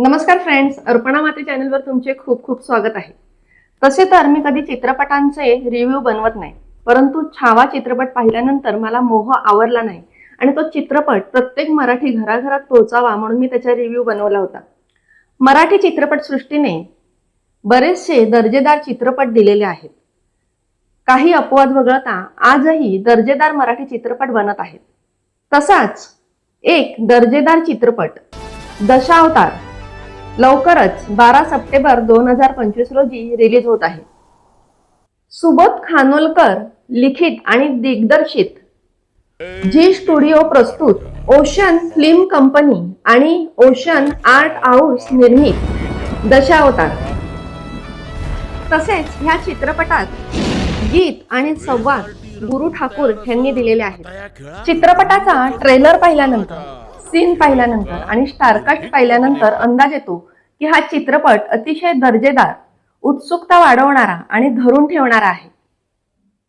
नमस्कार फ्रेंड्स अर्पणा माते चॅनलवर तुमचे खूप खूप स्वागत आहे. तसे तर मी कधी चित्रपटांचे रिव्ह्यू बनवत नाही परंतु छावा चित्रपट पाहिल्यानंतर मला मोह आवरला नाही आणि तो चित्रपट प्रत्येक मराठी घराघरात पोहोचावा म्हणून मी त्याचा रिव्ह्यू बनवला होता. मराठी चित्रपटसृष्टीने बरेचसे दर्जेदार चित्रपट दिलेले आहेत. काही अपवाद वगळता आजही दर्जेदार मराठी चित्रपट बनत आहेत. तसाच एक दर्जेदार चित्रपट दशावतार. लवकरच बारा सप्टेंबर दोन हजार पंचवीस रोजी रिलीज होत आहे. सुबोध खानोलकर लिखित आणि दिग्दर्शित. जी स्टुडिओ प्रस्तुत ओशन फिल्म कंपनी आणि ओशन आर्ट हाऊस निर्मित. दशावतार. तसेच ह्या चित्रपटात गीत आणि संवाद गुरु ठाकूर यांनी दिलेले आहेत. चित्रपटाचा ट्रेलर पाहिल्यानंतर सीन पाहिल्यानंतर आणि स्टारकास्ट पाहिल्यानंतर अंदाज येतो की हा चित्रपट अतिशय दर्जेदार उत्सुकता वाढवणारा आणि धरून ठेवणारा आहे.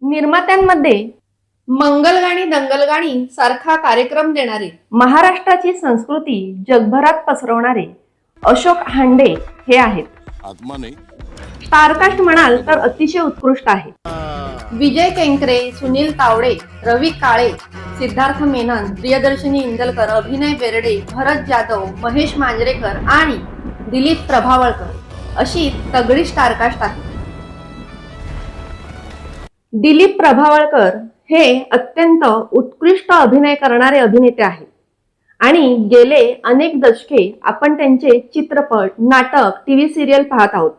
निर्मात्यांमध्ये मंगलगाणी दंगलगाणी सारखा कार्यक्रम देणारे महाराष्ट्राची संस्कृती जगभरात पसरवणारे अशोक हांडे हे आहेत. स्टारकास्ट म्हणाल तर अतिशय उत्कृष्ट आहे. विजय केंकरे सुनील तावडे रवी काळे सिद्धार्थ मेनन प्रियदर्शनी इंदलकर अभिनय बेर्डे भरत जाधव महेश मांजरेकर आणि दिलीप प्रभावळकर अशी तगडी स्टारकास्ट आहे. दिलीप प्रभावळकर हे अत्यंत उत्कृष्ट अभिनय करणारे अभिनेते आहेत. आणि गेले अनेक दशके आपण त्यांचे चित्रपट नाटक टीव्ही सिरियल पाहत आहोत.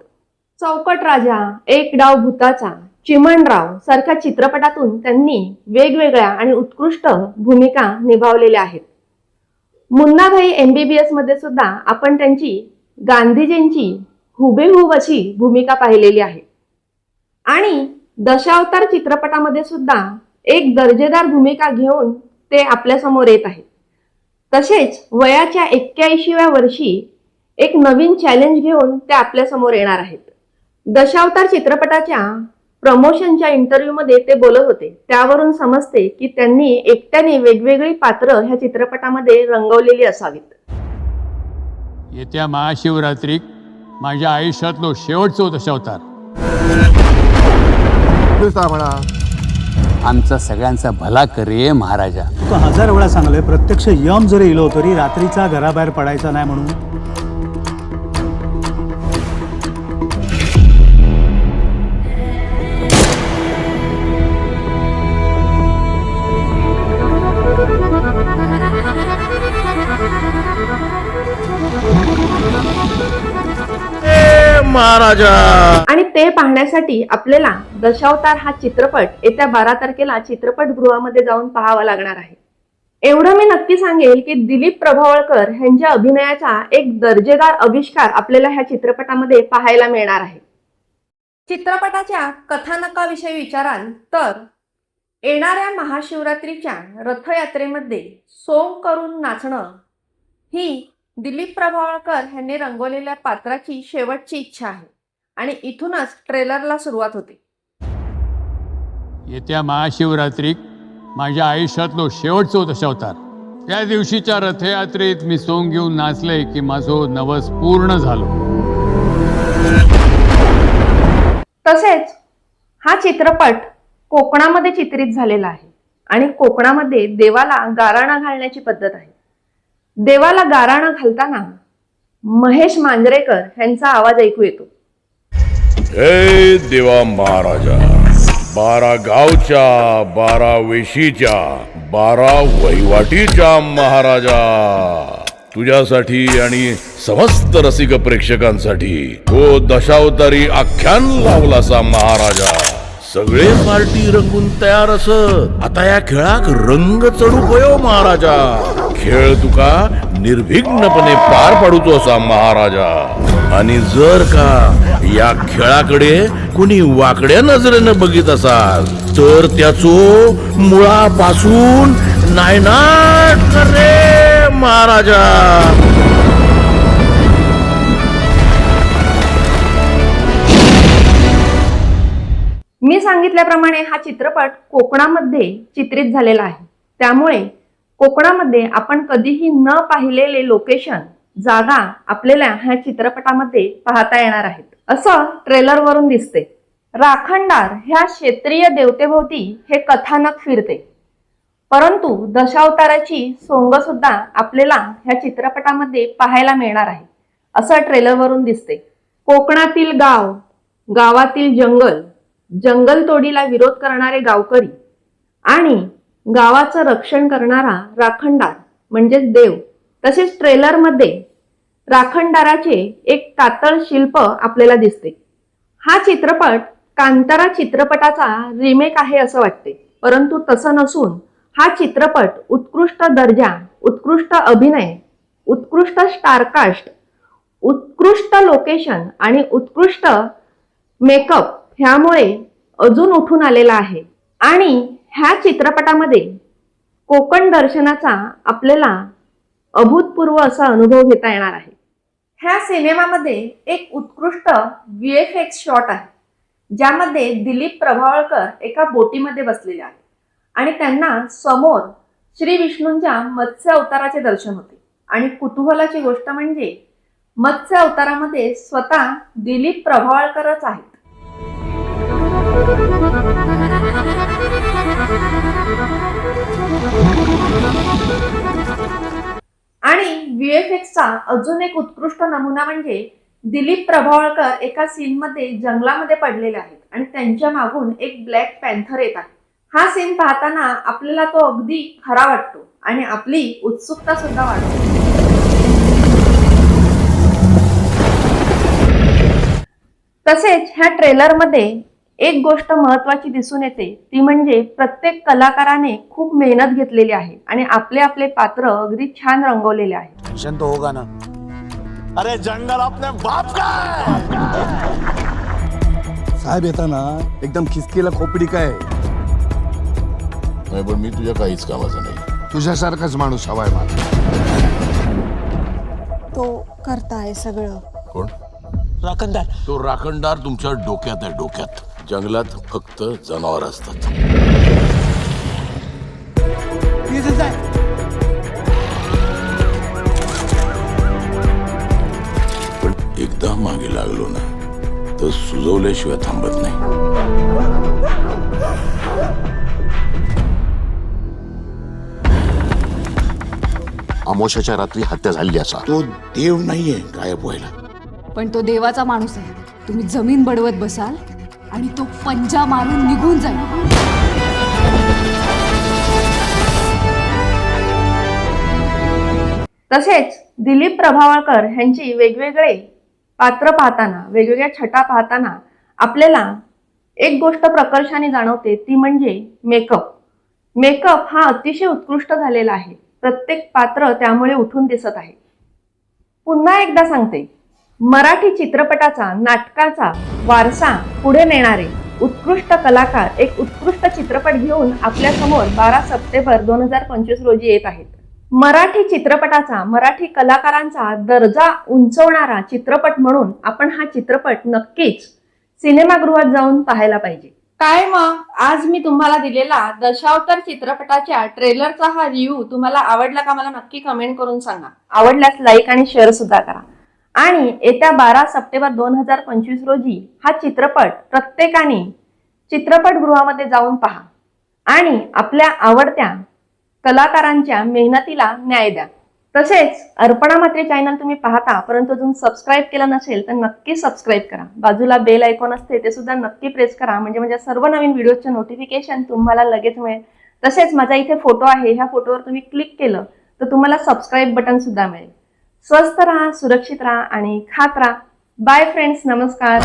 चौकट राजा एक डाव भूताचा चिमणराव सारख्या चित्रपटातून त्यांनी वेगवेगळ्या आणि उत्कृष्ट भूमिका निभावलेल्या आहेत. मुन्नाभाई एमबीबीएसमध्ये सुद्धा आपण त्यांची गांधीजींची हुबेहूब अशी भूमिका पाहिलेली आहे. आणि दशावतार चित्रपटामध्ये सुद्धा एक दर्जेदार भूमिका घेऊन ते आपल्यासमोर येत आहेत तसेच वयाच्या एक्क्याऐंशीव्या वर्षी एक नवीन चॅलेंज घेऊन ते आपल्यासमोर येणार आहेत. दशावतार चित्रपटाच्या प्रमोशनच्या इंटरव्ह्यूमध्ये ते बोलत होते. त्यावरून समजते की त्यांनी एकट्याने वेगवेगळी पात्र ह्या चित्रपटामध्ये रंगवलेली असावीत. येत्या महाशिवरात्रीक माझ्या आयुष्यातलो शेवटचो दशावतार नुसता म्हणा. आमचा सगळ्यांचा भला करे महाराजा. तो हजार वेळा सांगलोय प्रत्यक्ष यम जरी इलो तरी रात्रीचा घराबाहेर पडायचा नाही म्हणून. महाराजा. आणि ते पाहण्यासाठी आपल्याला दशावतार हा चित्रपट येत्या बारा तारखेला चित्रपटगृहामध्ये जाऊन पाहावा लागणार आहे. एवढं मी नक्की सांगेल की दिलीप प्रभावळकर यांच्या अभिनयाचा एक दर्जेदार आविष्कार आपल्याला ह्या चित्रपटामध्ये पाहायला मिळणार आहे. चित्रपटाच्या कथानकाविषयी विचाराल तर येणाऱ्या महाशिवरात्रीच्या रथयात्रेमध्ये सोंग करून नाचणं ही दिलीप प्रभावळकर यांनी रंगवलेल्या पात्राची शेवटची इच्छा आहे. आणि इथूनच ट्रेलरला सुरुवात होते. येत्या महाशिवरात्रीक माझ्या आयुष्यातलो शेवटचो दशावतार त्या दिवशीच्या रथयात्रेत मी सोंग घेऊन नाचले की माझो नवस पूर्ण झालो. तसेच हा चित्रपट कोकणामध्ये चित्रित झालेला आहे. आणि कोकणामध्ये देवाला गाराणा घालण्याची पद्धत आहे. देवाला गाराणा घालताना महेश मांजरेकर यांचा आवाज ऐकू येतो. हे देवा महाराजा बारा गावच्या बारा वेशीच्या बारा वहिवाटीच्या महाराजा तुझ्यासाठी आणि समस्त रसिक प्रेक्षकांसाठी तो दशावतारी आख्यान लावलासा महाराजा. सगळे पार्टी रंगून तयार असत आता या खेळाक रंग चढू पयो महाराजा. खेळ तुका निर्विघ्नपणे पार पाडूतो असा महाराजा. आणि जर का या खेळाकडे कुणी वाकड्या नजरेनं बघित असाल तर त्याचो मुळापासून नायनाट करे रे महाराजा. मी सांगितल्याप्रमाणे हा चित्रपट कोकणामध्ये चित्रित झालेला आहे. त्यामुळे कोकणामध्ये आपण कधीही न पाहिलेले लोकेशन जागा आपल्याला ह्या चित्रपटामध्ये पाहता येणार आहेत. असं ट्रेलरवरून दिसते राखणदार ह्या क्षेत्रीय देवतेभोवती हे कथानक फिरते. परंतु दशावताराची सोंग सुद्धा आपल्याला ह्या चित्रपटामध्ये पाहायला मिळणार आहे. असं ट्रेलरवरून दिसते कोकणातील गाव गावातील जंगल जंगलतोडीला विरोध करणारे गावकरी आणि गावाचं रक्षण करणारा राखणदार म्हणजेच देव. तसेच ट्रेलरमध्ये राखणदाराचे एक कातळ शिल्प आपल्याला दिसते. हा चित्रपट कांतारा चित्रपटाचा रिमेक आहे असं वाटते. परंतु तसं नसून हा चित्रपट उत्कृष्ट दर्जा उत्कृष्ट अभिनय उत्कृष्ट स्टारकास्ट उत्कृष्ट लोकेशन आणि उत्कृष्ट मेकअप ह्यामुळे अजून उठून आलेला आहे. आणि ह्या चित्रपटामध्ये कोकण दर्शनाचा आपल्याला अभूतपूर्व असा अनुभव घेता येणार आहे. ह्या सिनेमामध्ये एक उत्कृष्ट व्ही एफ एक्स शॉट आहे ज्यामध्ये दिलीप प्रभावळकर एका बोटीमध्ये बसलेले आहेत आणि त्यांना समोर श्री विष्णूंच्या मत्स्य अवताराचे दर्शन होते. आणि कुतूहलाची गोष्ट म्हणजे मत्स्य अवतारामध्ये स्वतः दिलीप प्रभावळकरच आहेत. आणि व्हीएफएक्सचा अजून एक उत्कृष्ट नमुना म्हणजे दिलीप प्रभावळकर एका सीन मध्ये जंगलामध्ये पडलेले आहेत आणि त्यांच्या मागून एक ब्लॅक पॅन्थर येत आहे. हा सीन पाहताना आपल्याला तो अगदी खरा वाटतो आणि आपली उत्सुकता सुद्धा वाढते. तसेच ह्या ट्रेलरमध्ये एक गोष्ट महत्वाची दिसून येते ती म्हणजे प्रत्येक कलाकाराने खूप मेहनत घेतलेली आहे आणि आपले आपले पात्र अगदी छान रंगवलेले आहे. टेन्शन तो होगा ना. अरे जंगल अपने बाप का है साहेब येताना एकदम खिसकीला खोपडी काय? पण मी तुझ्या काहीच कामाचं नाही. तुझ्यासारखाच माणूस हवाय मला तो करताय सगळं. कोण? राखणदार. तो राखणदार तुमच्या डोक्यात आहे डोक्यात. जंगलात फक्त जनावर असतात. पण एकदा मागे लागलो ना तर सुजवल्याशिवाय थांबत नाही. अमोशाच्या रात्री हत्या झाली असा. तो देव नाहीये गायब व्हायला. पण तो देवाचा माणूस आहे. तुम्ही जमीन बडवत बसाल आणि तो पंजा मारून निघून जाईल. तसेच दिलीप प्रभावळकर यांची वेगवेगळे पात्र पाहताना वेगवेगळ्या छटा पाहताना आपल्याला एक गोष्ट प्रकर्षाने जाणवते ती म्हणजे मेकअप मेकअप हा अतिशय उत्कृष्ट झालेला आहे. प्रत्येक पात्र त्यामुळे उठून दिसत आहे. पुन्हा एकदा सांगते मराठी चित्रपटाचा नाटकाचा वारसा पुढे नेणारे उत्कृष्ट कलाकार एक उत्कृष्ट चित्रपट घेऊन आपल्यासमोर बारा सप्टेंबर दोन हजार पंचवीस रोजी येत आहेत. मराठी चित्रपटाचा मराठी कलाकारांचा दर्जा उंचवणारा चित्रपट म्हणून आपण हा चित्रपट नक्कीच सिनेमागृहात जाऊन पाहायला पाहिजे. काय मग? आज मी तुम्हाला दिलेला दशावतार चित्रपटाच्या ट्रेलरचा हा रिव्ह्यू तुम्हाला आवडला का? मला नक्की कमेंट करून सांगा. आवडल्यास लाईक आणि शेअर सुद्धा करा. आणि येत्या बारा सप्टेंबर दोन हजार पंचवीस रोजी हा चित्रपट प्रत्येकाने चित्रपटगृहामध्ये जाऊन पहा आणि आपल्या आवडत्या कलाकारांच्या मेहनतीला न्याय द्या. तसेच अर्पणा मात्रे चॅनल तुम्ही पाहता परंतु अजून सबस्क्राईब केलं नसेल तर नक्की सबस्क्राईब करा. बाजूला बेल आयकॉन असते ते सुद्धा नक्की प्रेस करा. म्हणजे माझ्या सर्व नवीन व्हिडिओचे नोटिफिकेशन तुम्हाला लगेच मिळेल. तसेच माझा इथे फोटो आहे ह्या फोटोवर तुम्ही क्लिक केलं तर तुम्हाला सबस्क्राईब बटन सुद्धा मिळेल. स्वस्थ राहा सुरक्षित राहा आणि खात राहा. बाय फ्रेंड्स नमस्कार.